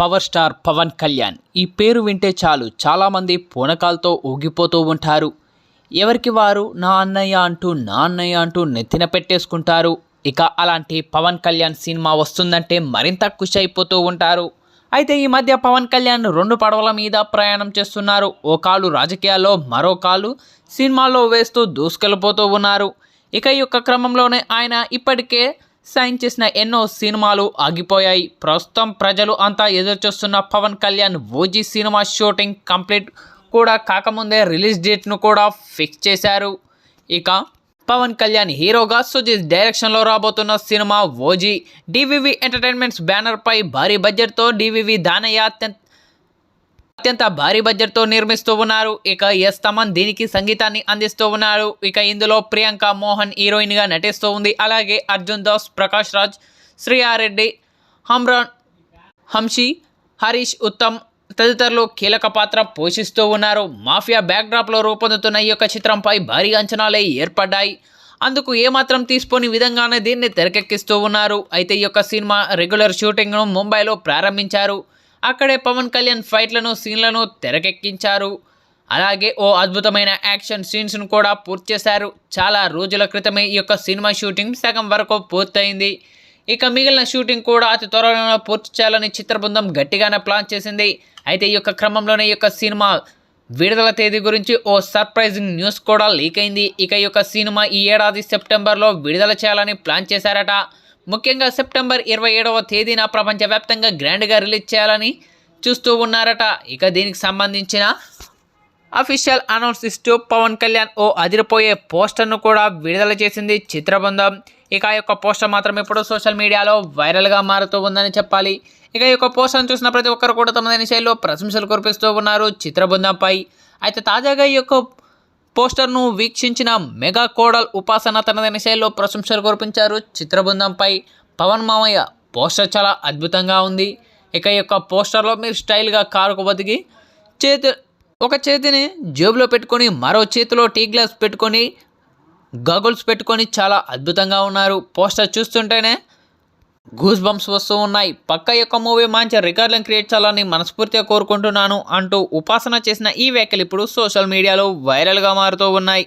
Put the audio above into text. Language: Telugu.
Power star Pawan Kalyan. ఈ పేరు వింటే చాలు. చాలామంది పూనకాలతో ఊగిపోతూ ఉంటారు. ఎవరికి వారు? నా అన్నయ్య అంటూ నా అన్నయ్య అంటూ నెత్తిన పెట్టేసుకుంటారు. ఇక అలాంటి పవన్ కళ్యాణ్ సినిమా వస్తుందంటే మరింత ఖుషి అయిపోతూ ఉంటారు. అయితే ఈ మధ్య పవన్ కళ్యాణ్ రెండు పడవల మీద ప్రయాణం చేస్తున్నారు. ఓ కాలు రాజకీయాల్లో మరో కాలు సినిమాల్లో వేస్తూ దూసుకెళ్ళిపోతూ ఉన్నారు. ఇక ఈ యొక్క క్రమంలోనే ఆయన ఇప్పటికే సైన్ చేసిన ఎన్నో సినిమాలు ఆగిపోయాయి. ప్రస్తుతం ప్రజలు అంతా ఎదురుచూస్తున్న Pawan Kalyan OG cinema shooting complete కూడా కాకముందే రిలీజ్ డేట్ను కూడా ఫిక్స్ చేశారు. ఇక పవన్ కళ్యాణ్ హీరోగా సుజిత్ డైరెక్షన్లో రాబోతున్న సినిమా ఓజీ డివివి ఎంటర్టైన్మెంట్స్ బ్యానర్పై భారీ బడ్జెట్తో డివివి దానయ్య అత్యంత అత్యంత భారీ బడ్జెట్తో నిర్మిస్తూ ఉన్నారు. ఇక ఎస్ తమన్ దీనికి సంగీతాన్ని అందిస్తూ ఉన్నారు. ఇక ఇందులో ప్రియాంక మోహన్ హీరోయిన్గా నటిస్తూ ఉంది. అలాగే అర్జున్ దాస్ ప్రకాష్ రాజ్ శ్రీయారెడ్డి హమ్రాన్ హంషి హరీష్ ఉత్తమ్ తదితరులు కీలక పాత్ర పోషిస్తూ ఉన్నారు. మాఫియా బ్యాక్డ్రాప్లో రూపొందుతున్న ఈ యొక్క చిత్రంపై భారీ అంచనాలే ఏర్పడ్డాయి. అందుకు ఏమాత్రం తీసుకోని విధంగానే దీన్ని తెరకెక్కిస్తూ ఉన్నారు. అయితే ఈ యొక్క సినిమా రెగ్యులర్ షూటింగ్ను ముంబైలో ప్రారంభించారు. అక్కడే పవన్ కళ్యాణ్ ఫైట్లను సీన్లను తెరకెక్కించారు. అలాగే ఓ అద్భుతమైన యాక్షన్ సీన్స్ను కూడా పూర్తి చేశారు. చాలా రోజుల క్రితమే ఈ యొక్క సినిమా షూటింగ్ సగం వరకు పూర్తయింది. ఇక మిగిలిన షూటింగ్ కూడా అతి త్వరలో పూర్తి చేయాలని చిత్ర బృందం గట్టిగానే ప్లాన్ చేసింది. అయితే ఈ యొక్క క్రమంలోనే ఈ యొక్క సినిమా విడుదల తేదీ గురించి ఓ సర్ప్రైజింగ్ న్యూస్ కూడా లీక్ అయింది. ఇక ఈ యొక్క సినిమా ఈ ఏడాది సెప్టెంబర్లో విడుదల చేయాలని ప్లాన్ చేశారట. ముఖ్యంగా సెప్టెంబర్ ఇరవై ఏడవ తేదీన ప్రపంచవ్యాప్తంగా గ్రాండ్గా రిలీజ్ చేయాలని చూస్తూ ఉన్నారట. ఇక దీనికి సంబంధించిన అఫీషియల్ అనౌన్స్ ఇస్తూ పవన్ కళ్యాణ్ ఓ అదిరిపోయే పోస్టర్ను కూడా విడుదల చేసింది చిత్రబృందం. ఇక ఆ యొక్క పోస్టర్ మాత్రం ఇప్పుడు సోషల్ మీడియాలో వైరల్గా మారుతూ ఉందని చెప్పాలి. ఇక ఈ యొక్క పోస్టర్ను చూసిన ప్రతి ఒక్కరు కూడా తమదైన శైలిలో ప్రశంసలు కురిపిస్తూ ఉన్నారు చిత్రబృందంపై. అయితే తాజాగా ఈ యొక్క పోస్టర్ను వీక్షించిన మెగా కోడల్ ఉపాసన తనదైన శైలిలో ప్రశంసలు కురిపించారు. చిత్రబృందంపై పవన్ మామయ్య పోస్టర్ చాలా అద్భుతంగా ఉంది. ఇక ఈ యొక్క పోస్టర్లో మీరు స్టైల్గా కారుకు బతికి చేతి ఒక చేతిని జేబులో పెట్టుకొని మరో చేతిలో టీ గ్లాస్ పెట్టుకొని గగుల్స్ పెట్టుకొని చాలా అద్భుతంగా ఉన్నారు. పోస్టర్ చూస్తుంటేనే గూస్ బంప్స్ వస్తూ ఉన్నాయి. పక్క యొక్క మూవీ మంచి రికార్డులను క్రియేట్ చేయాలని మనస్ఫూర్తిగా కోరుకుంటున్నాను అంటూ ఉపాసన చేసిన ఈ వ్యాఖ్యలు ఇప్పుడు సోషల్ మీడియాలో వైరల్గా మారుతూ ఉన్నాయి.